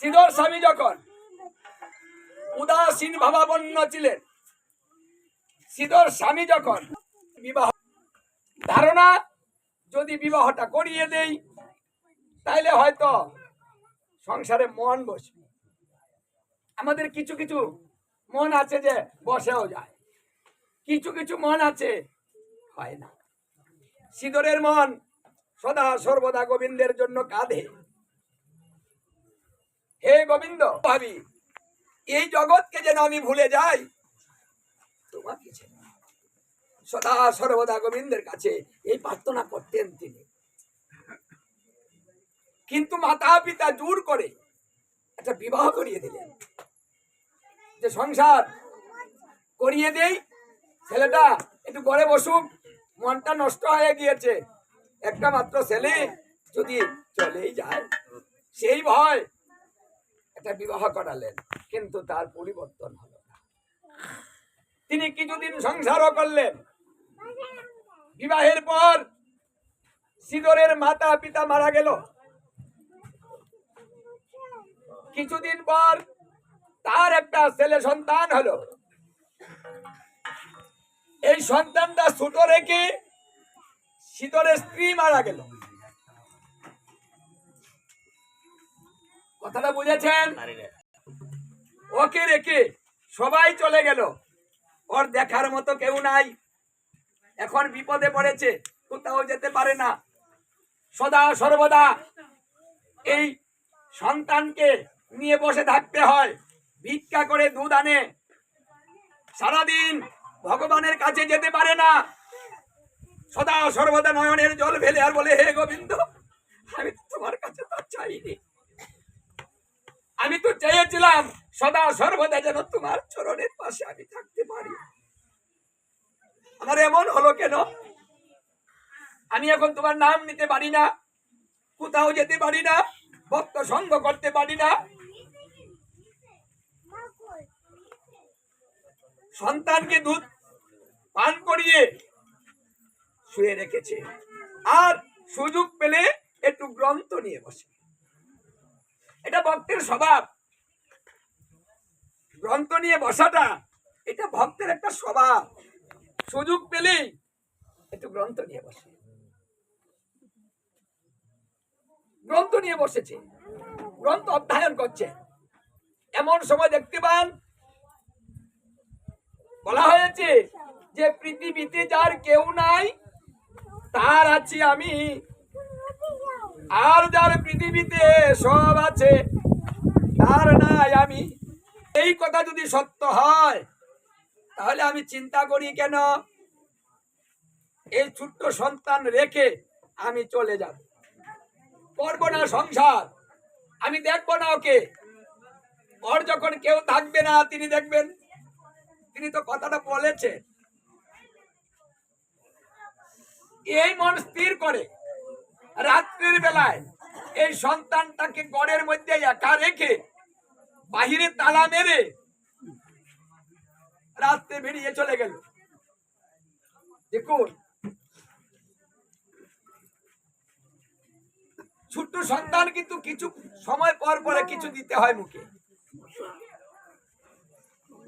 সিধর স্বামী যখন উদাসীন ভাবাবন্য ছিলেন, সিধর স্বামী যখন বিবাহ ধারণা যদি বিবাহটা করিয়ে দেই, তাইলে হয়তো সংসারে মন বসবে। আমাদের কিছু কিছু মন আছে যে বসেও যায়, কিছু কিছু মন আছে হয় না। সিঁদরের মন সদা সর্বদা গোবিন্দের জন্য কাঁধে। হে গোবিন্দ, ভাবি, এই জগৎকে যেন আমি ভুলে যাই। তোমাকে। সদা সর্বদা গোবিন্দের কাছে এই প্রার্থনা করতেন তিনি। কিন্তু মাতা পিতা জোর করে একটা বিবাহ করিয়ে দিলেন। যে সংসার করিয়ে দেই, ছেলেটা একটু ঘরে বসুক, মনটা নষ্ট হয়ে গিয়েছে। একটা মাত্র ছেলে যদি চলেই যায়, সেই ভয় একটা বিবাহ করালেন, কিন্তু তার পরিবর্তন হলো না। তিনি কিছুদিন সংসারও করলেন। বিবাহের পর সিদরের মাতা পিতা মারা গেল। কিছুদিন পর তার একটা ছেলে সন্তান হলো। এই সন্তানটা ছোট রেখে শীতলের স্ত্রী মারা গেল। কথাটা বুঝেছেন? ওকে রেখে সবাই চলে গেল। ওর দেখার মতো কেউ নাই। এখন বিপদে পড়েছে কোথাও যেতে পারে না। সদা সর্বদা এই সন্তানকে নিয়ে বসে থাকতে হয়। ভিক্ষা করে দুধ আনে। সারাদিন ভগবানের কাছে যেতে পারে না। সদা সর্বদা নয়নের জল ফেলে আর বলে হে গোবিন্দ আমি তোমার কাছে তো চাইনি। আমি তো চেয়েছিলাম, সদা সর্বদা যেন তোমার চরণের পাশে আমি থাকতে পারি। আমার এমন হলো কেন? আমি এখন তোমার নাম নিতে পারি না, কোথাও যেতে পারি না, ভক্ত সঙ্গ করতে পারি না। সন্তানকে দুধ, পান করিয়ে শুয়ে রেখেছে। আর সুযোগ পেলে একটু গ্রন্থ নিয়ে বসে। এটা ভক্তের স্বভাব। গ্রন্থ নিয়ে বসাটা, এটা ভক্তের একটা স্বভাব। সুযোগ পেলেই একটু গ্রন্থ নিয়ে বসে। গ্রন্থ নিয়ে বসেছে। গ্রন্থ অধ্যয়ন করছে। এমন সময় দেখতে পান, বলা হয়েছে যে পৃথিবীতে যার কেউ নাই, তার আছি আমি। আর যার পৃথিবীতে সব আছে, তার নাই আমি। এই কথা যদি সত্য হয়, তাহলে আমি চিন্তা করি কেন? এই ছোট্ট সন্তান রেখে আমি চলে যাব। করব না সংসার, আমি দেখব না ওকে। ওর যখন কেউ থাকবে না, তিনি দেখবেন, তিনি তো কথাটা বলেছে। এই মন স্থির করে রাত্রির বেলায় এই সন্তানটাকে গড়ের মধ্যে একা রেখে বাহিরে তালা মেরে রাত্রে বেরিয়ে চলে গেল। দেখুন, ছোট্ট সন্তান কিন্তু কিছু সময় পর পরে কিছু দিতে হয় মুখে।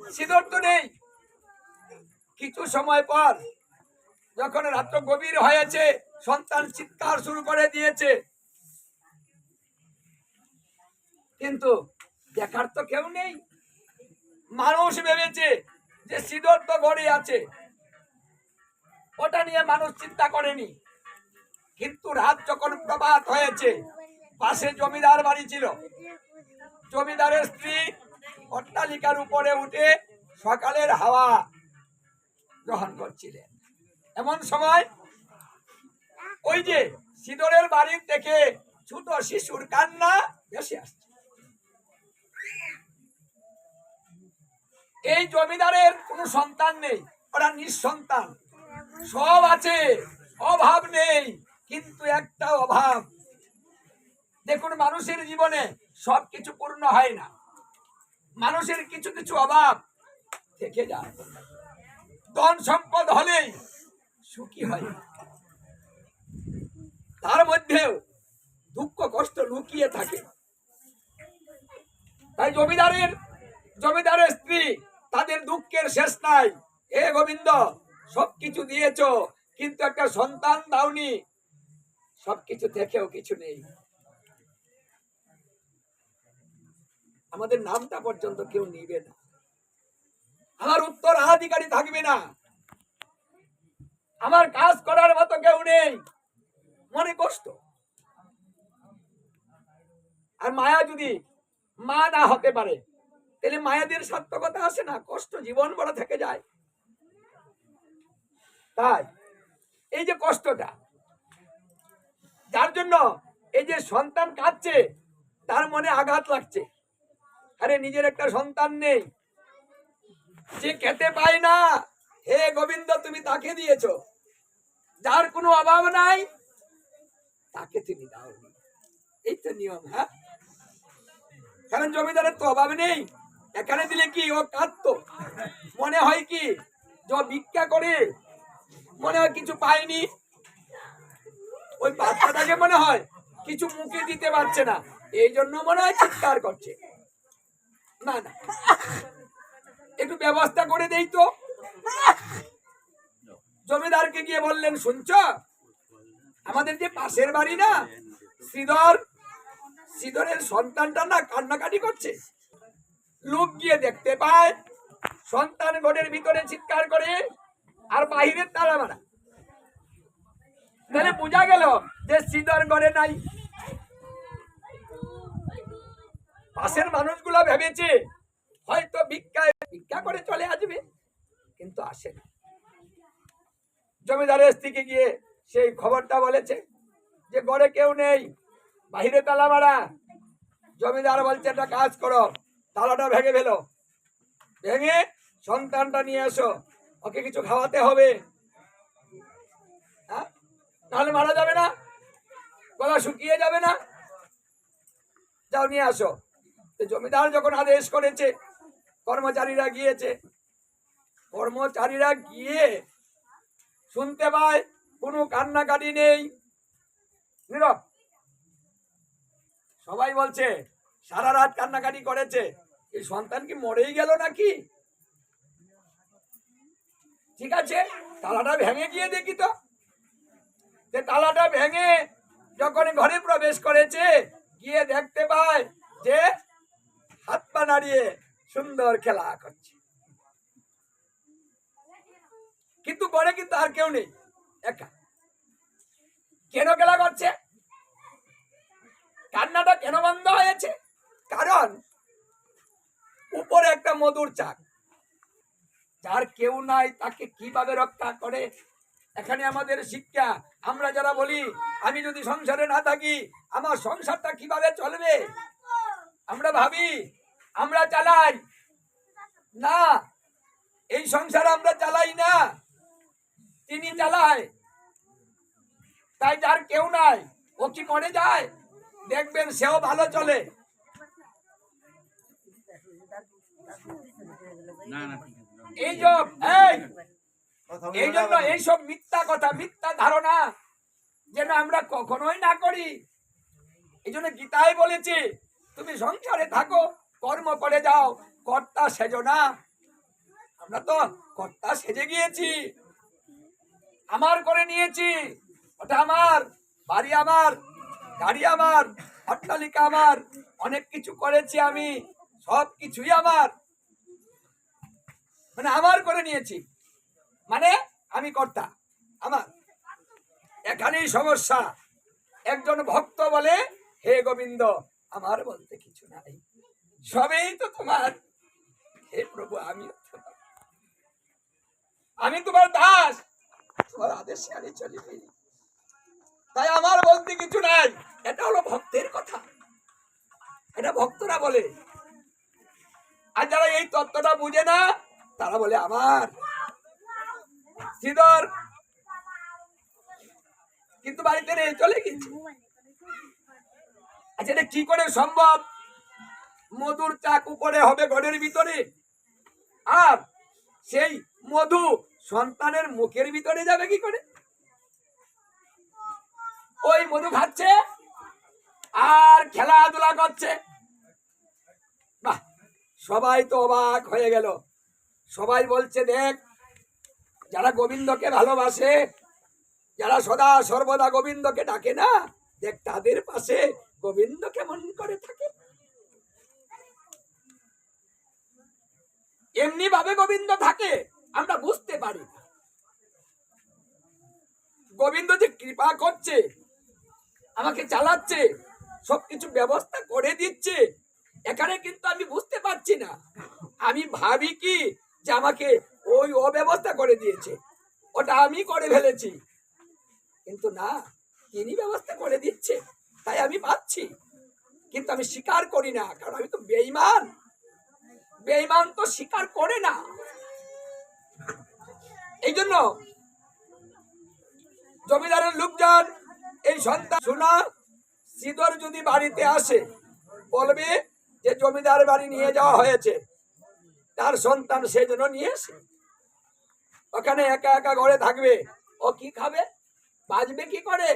সিঁদুর তো নেই। কিছু সময় পর যখন রাত্র গভীর হয়েছে, সন্তান চিৎকার শুরু করে দিয়েছে। কিন্তু দেখার তো কেউ নেই। মানুষ ভেবেছে যে সিঁদুর তো গড়ে আছে। ওটা নিয়ে মানুষ চিন্তা করেনি। কিন্তু রাত যখন প্রভাত হয়েছে, পাশে জমিদার বাড়ি ছিল। জমিদারের স্ত্রী অট্টালিকার উপরে উঠে সকালের হাওয়া গ্রহণ করছিলেন। এমন সময় ওই যে সিদরের বাড়ির থেকে ছোট শিশুর কান্না ভেসে আসছে। এই জমিদারের কোনো সন্তান নেই, ওরা নিঃসন্তান। সব আছে, অভাব নেই, কিন্তু একটা অভাব। দেখুন, মানুষের জীবনে সব কিছু পূর্ণ হয় না। মানুষের কিছু কিছু অভাব থেকে যায়। ধন সম্পদ হলেই সুখী হয়। তার মধ্যেও দুঃখ, কষ্ট লুকিয়ে থাকে। তাই জমিদারের জমিদারের স্ত্রী, তাদের দুঃখের শেষ নাই। হে গোবিন্দ, সবকিছু দিয়েছ, কিন্তু একটা সন্তান দাওনি। সবকিছু দেখেও কিছু নেই। আমাদের নামটা পর্যন্ত কেউ নিবে না। আমার উত্তর উত্তরাধিকারী থাকবে না। আমার কাজ করার মতো কেউ নেই। মনে কষ্ট। আর মায়া যদি মা না হতে পারে, তাহলে মায়াদের সার্থকতা আসে না, কষ্ট জীবন বড় থেকে যায়। তাই এই যে কষ্টটা, যার জন্য এই যে সন্তান কাঁদছে, তার মনে আঘাত লাগছে। আরে নিজের একটা সন্তান নেই, যে খেতে পায় না হে গোবিন্দ, তুমি তাকে দিয়েছ। যার কোনো অভাব নাই, তাকে তুমি দাও এই তো নিয়ম হ্যাঁ? কারণ জমিদারের তো অভাব নেই। এখানে দিলে কি, ও কাঁদতো? মনে হয় কি ও ভিক্ষা করে, মনে হয় কিছু পায়নি? ওই বাচ্চাটাকে মনে হয় কিছু মুখে দিতে পারছে না। এই জন্য মনে হয় চিৎকার করছে। না না। একটু ব্যবস্থা করে দেই তো। জমিদারকে গিয়ে বললেন, শুনছ? আমাদের যে পাশের বাড়ি না শ্রীধর শ্রীধরের সন্তানটা না কান্নাকাটি করছে। লোক গিয়ে দেখতে পায়, সন্তান ঘরের ভিতরে চিৎকার করে, আর বাহিরের তালা মারা। তাহলে বোঝা গেল যে শ্রীধর ঘরে নাই। পাশের মানুষগুলো ভেবেছে, হয়তো ভিক্ষায় ভিক্ষা করে চলে আসবে। কিন্তু আসে না। জমিদারের স্ত্রীকে গিয়ে সেই খবরটা বলেছে যে, ঘরে কেউ নেই, বাহিরে তালা মারা। জমিদার বলছে, একটা কাজ করো, তালাটা ভেঙে ফেলো। ভেঙে সন্তানটা নিয়ে এসো, ওকে কিছু খাওয়াতে হবে। হ্যাঁ? তাহলে মারা যাবে না, গলা শুকিয়ে যাবে না। যাও, নিয়ে আসো। জমিদার যখন আদেশ করেছে, কর্মচারীরা গিয়েছে কর্মচারীরা গিয়ে শুনতে পায়, কোনো কান্নাকাটি নেই। নীরব। সবাই বলছে, সারা রাত কান্নাকাটি করেছে। এই সন্তান কি মরেই গেল নাকি? ঠিক আছে, তালাটা ভেঙে গিয়ে দেখি তো। তালাটা ভেঙে যখন ঘরে প্রবেশ করেছে, গিয়ে দেখতে পায় যে হাত পা নাড়িয়ে সুন্দর খেলা করছে। কিন্তু ঘরে কিন্তু আর কেউ নেই। একা। কেন খেলা করছে? কান্নাটা কেন বন্ধ হয়েছে? কারণ উপরে একটা মধুর চাক। যার কেউ নাই, তাকে কীভাবে রক্ষা করে? এখানে আমাদের শিক্ষা। আমরা যারা বলি, আমি যদি সংসারে না থাকি, আমার সংসারটা কীভাবে চলবে? আমরা ভাবি, আমরা চালাই। না, এই সংসার আমরা চালাই না। তিনি চালায়। তাই যার কেউ নাই। ও কি মরে যায়? দেখবেন সেও ভালো চলে। এই এই এই জন্য এইসব মিথ্যা কথা মিথ্যা ধারণা যেন আমরা কখনোই না করি। এই জন্য গীতায় বলেছে তুমি সংসারে থাকো কর্ম করে যাও কর্তা সেজো না। আমরা তো কর্তা সেজে গিয়েছি। আমার করে নিয়েছি। ওটা আমার, বাড়ি আমার, গাড়ি আমার, অট্টালিকা আমার, অনেক কিছু করেছি আমি, সব কিছুই আমার। মানে আমার করে নিয়েছি। মানে আমি কর্তা, আমার। এখানেই সমস্যা। একজন ভক্ত বলে, হে গোবিন্দ, আমার বলতে কিছু নাই। সবেই তো তোমার। হে প্রভু আমি আমি তোমার দাস। তোমার আদেশে আমি চলি তাই আমার বলতে কিছু নাই। এটা হলো ভক্তের কথা। এটা ভক্তরা বলে। আর যারা এই তত্ত্বটা বুঝে না, তারা বলে আমার। শ্রীধর, কিন্তু বাড়িতে নেই চলে গেছে আচ্ছা এটা কি করে সম্ভব? মধুর চাক উপরে হবে ঘরের ভিতরে। আর সেই মধু সন্তানের মুখের ভিতরে যাবে কি করে? ওই মধু খাচ্ছে আর খেলাধুলা করছে। বাহ, সবাই তো অবাক হয়ে গেল। সবাই বলছে, দেখ, যারা গোবিন্দকে ভালোবাসে, যারা সদা সর্বদা গোবিন্দকে ডাকে না, দেখ, তাদের পাশে গোবিন্দ কেমন করে থাকে? এমনি ভাবে গোবিন্দ থাকে। আমরা বুঝতে পারি গোবিন্দ যে কৃপা করছে, আমাকে চালাচ্ছে, সবকিছু ব্যবস্থা করে দিচ্ছে, এখানে কিন্তু আমি বুঝতে পারছি না। আমি ভাবি কি যে আমাকে ওই অব্যবস্থা করে দিয়েছে। ওটা আমি করে ফেলেছি। কিন্তু না, তিনি ব্যবস্থা করে দিচ্ছে, তাই আমি পাচ্ছি। কিন্তু আমি স্বীকার করি না, কারণ আমি তো বেইমান বেইমান তো স্বীকার করে না। এই জন্য জমিদারের লোকজন, এই সন্তান শোনা সিদর যদি বাড়িতে আসে, বলবে যে জমিদার বাড়ি নিয়ে যাওয়া হয়েছে। তার সন্তান সে যেন নিয়ে আসে। ওখানে একা একা ঘরে থাকবে, ও কি খাবে? বাঁচবে কি করে?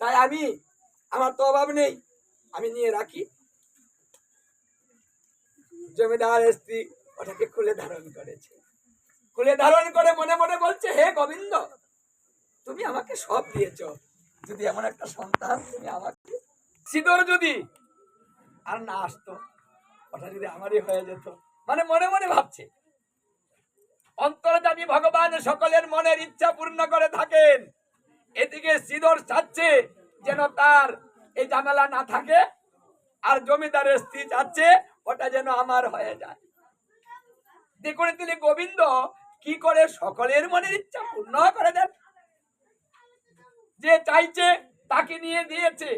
তাই আমি, আমার তো অভাব নেই, আমি নিয়ে রাখি। জমিদার স্ত্রী ওটাকে খুলে ধারণ করেছে। খুলে ধারণ করে মনে মনে বলছে, হে গোবিন্দ, তুমি আমাকে সব দিয়েছ। যদি এমন একটা সন্তান তুমি আমাকে সিঁদুর যদি আর না আসতো, ওটা যদি আমারই হয়ে যেত। মানে মনে মনে ভাবছে। অন্তর্জামী ভগবান সকলের মনের ইচ্ছা পূর্ণ করে থাকেন। এদিকে সিদর চাচ্ছে যেন তার এই ঝামেলা না থাকে, আর জমিদারের স্ত্রী চাচ্ছে ওটা যেন আমার হয়ে যায়। দেখুন তিনি গোবিন্দ কি করে সকলের মনের ইচ্ছা পূর্ণ করে দেন? যে চাইছে, তাকে নিয়ে দিয়েছে।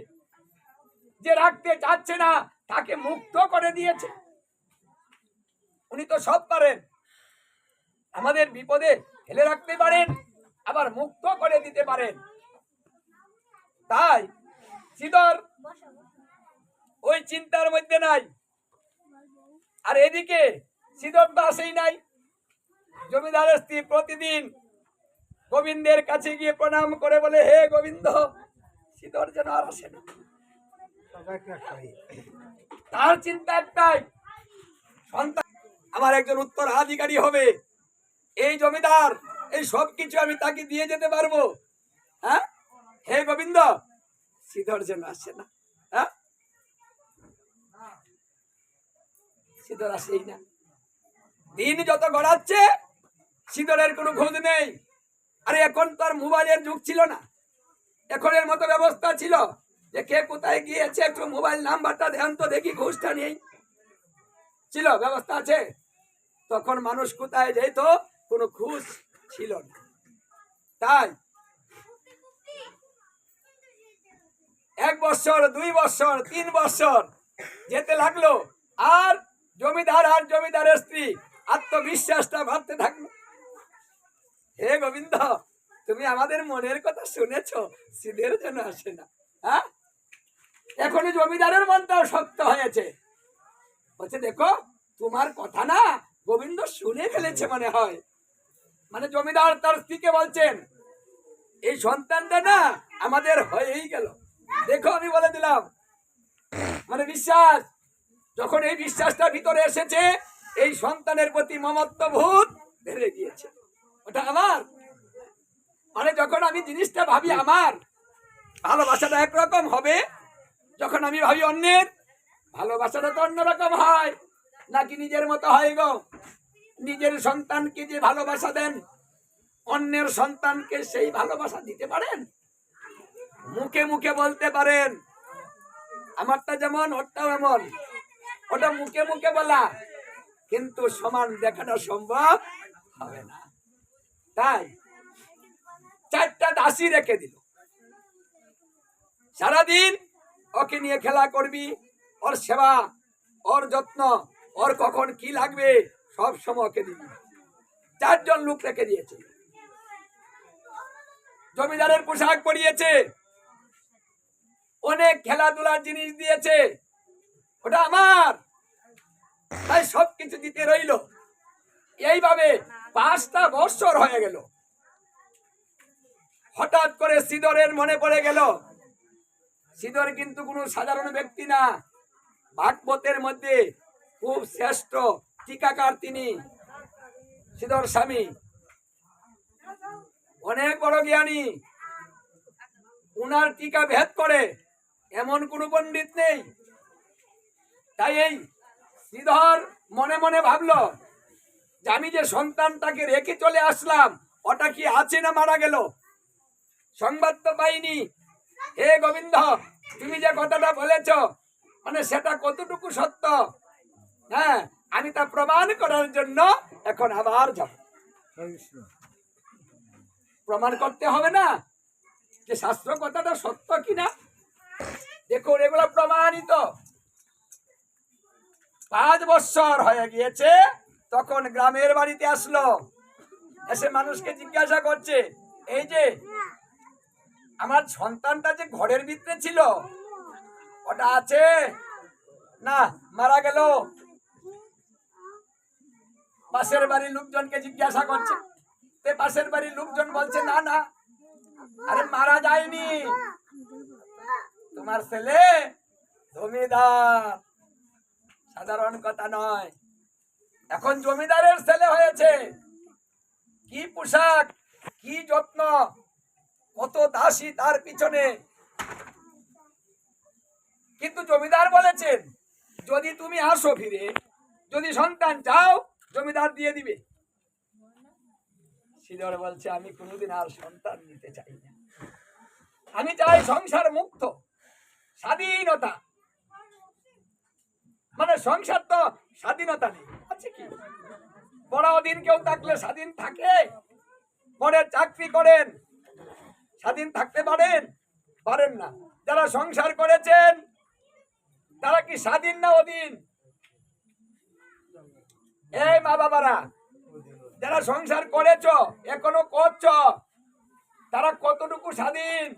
যে রাখতে চাচ্ছে না, তাকে মুক্ত করে দিয়েছে। উনি তো সব পারেন। আমাদের বিপদে ফেলে রাখতে পারেন, আবার মুক্ত করে দিতে পারেন। তাই সিদর, ওই চিন্তার মধ্যে নাই। আর এদিকে সিদর তো আসেই নাই। জমিদারের স্ত্রী প্রতিদিন গোবিন্দের কাছে গিয়ে প্রণাম করে বলে, হে গোবিন্দ, সিদর যেন আর আসে না। তার চিন্তা একটাই, সন্তান আমার একজন উত্তরাধিকারী হবে। এই জমিদার, এই সব কিছু আমি তাকে দিয়ে যেতে পারব। হ্যাঁ? হে গোবিন্দ সিধর যেন আসে না। হ্যাঁ? সিধর আসেই না। দিন যত গড়াচ্ছে সিধরের কোনো খোঁজ নেই। আরে এখন তো আর মোবাইলের যুগ ছিল না। এখনের মতো ব্যবস্থা ছিল যে কে কোথায় গিয়েছে, একটু মোবাইল নাম্বারটা ধ্যান তো দেখি ঘুষটা নেই। ছিল, ব্যবস্থা আছে। তখন মানুষ কোথায় যেত কোনো খুশ ছিল না। তাই এক বছর, দুই বছর, তিন বছর যেতে লাগল। আর জমিদার আর জমিদারের স্ত্রী আত্মবিশ্বাসটা ভাবতে থাকল। হে গোবিন্দ, তুমি আমাদের মনের কথা শুনেছো, সিদের জন্য আসে না হ্যাঁ? এখনই জমিদারের মনটাও শক্ত হয়েছে। বলছে, দেখো, তোমার কথা না গোবিন্দ শুনে ফেলেছে মনে হয়। মানে জমিদার তার স্ত্রীকে বলছেন, এই সন্তানটা না আমাদের হয়েই গেল। দেখো, আমি বলে দিলাম। মানে বিশ্বাস, যখন এই বিশ্বাসটা ভিতরে এসেছে, এই সন্তানের প্রতি মমত্ব ভূত বেড়ে গিয়েছে। ওটা আমার। মানে যখন আমি জিনিসটা ভাবি আমার, ভালোবাসাটা একরকম হবে, যখন আমি ভাবি অন্যের, ভালোবাসাটা তো অন্যরকম হয়। নাকি নিজের মতো হয় গো? নিজের সন্তানকে যে ভালোবাসা দেন, অন্যের সন্তানকে সেই ভালোবাসা দিতে পারেন? মুখে মুখে বলতে পারেন, আমারটা যেমন, ওরটাও এমন। ওটা মুখে মুখে বলা, কিন্তু সমান দেখাটা সম্ভব হবে না। তাই চারটা দাসী রেখে দিল। সারাদিন ওকে নিয়ে খেলা করবি, ওর সেবা, ওর যত্ন, ওর কখন কি লাগবে, সব সময় ওকে দিবি। চারজন লোক রেখে দিয়েছে। জমিদারের পোশাক পরিয়েছে, অনেক খেলাধুলার জিনিস দিয়েছে, ওটা আমার। তাই সব কিছু দিতে রইল। এইভাবে পাঁচটা বৎসর হয়ে গেল। হঠাৎ করে সিদরের মনে পড়ে গেল। সিদর কিন্তু কোনো সাধারণ ব্যক্তি না। ভাগবতের মধ্যে খুব শ্রেষ্ঠ টিকাকার তিনি। শ্রীধর স্বামী। অনেক বড় জ্ঞানী। উনার টিকা ভেদ করে এমন কোনো পণ্ডিত নেই। তাই এই শ্রীধর মনে মনে ভাবলো যে আমি যে সন্তানটাকে রেখে চলে আসলাম, ওটা কি আছে না মারা গেল? সংবাদ তো পাইনি। হে গোবিন্দ, তুমি যে কথাটা বলেছ মানে সেটা কতটুকু সত্য? হ্যাঁ আমি তা প্রমাণ করার জন্য এখন আবার যাব। প্রমাণ করতে হবে না যে শাস্ত্র কথাটা সত্য কিনা। দেখুন এগুলো প্রমাণিত। পাঁচ বছর হয়ে গিয়েছে। তখন গ্রামের বাড়িতে আসলো। এসে মানুষকে জিজ্ঞাসা করছে, এই যে, আমার সন্তানটা যে ঘরের ভিতরে ছিল, ওটা আছে? না, মারা গেল। পাশের বাড়ির লোকজনকে জিজ্ঞাসা করছে। তে পাশের বাড়ির লোকজন বলছে, না না, আরে মারা যায়নি। তোমার ছেলে জমিদার। সাধারণ কথা নয়। এখন জমিদারের ছেলে হয়েছে। কি পোশাক, কি যত্ন, কত দাসী তার পিছনে। কিন্তু জমিদার বলেছেন, যদি তুমি আসো ফিরে, যদি সন্তান চাও, জমিদার দিয়ে দিবে। শ্রীধর বলছে, আমি কোনোদিন আর সন্তান নিতে চাই না। আমি চাই সংসার মুক্ত, স্বাধীনতা। মানে সংসার তো স্বাধীনতা নেই। আছে কি? বড় অধীন কেউ থাকলে স্বাধীন থাকে। মনের চাকরি করেন। স্বাধীন থাকতে পারেন? পারেন না। যারা সংসার করেছেন, তারা কি স্বাধীন না অধীন? এই মা বাবারা, যারা সংসার করেছ, এখনও করছ, তারা কতটুকু স্বাধীন?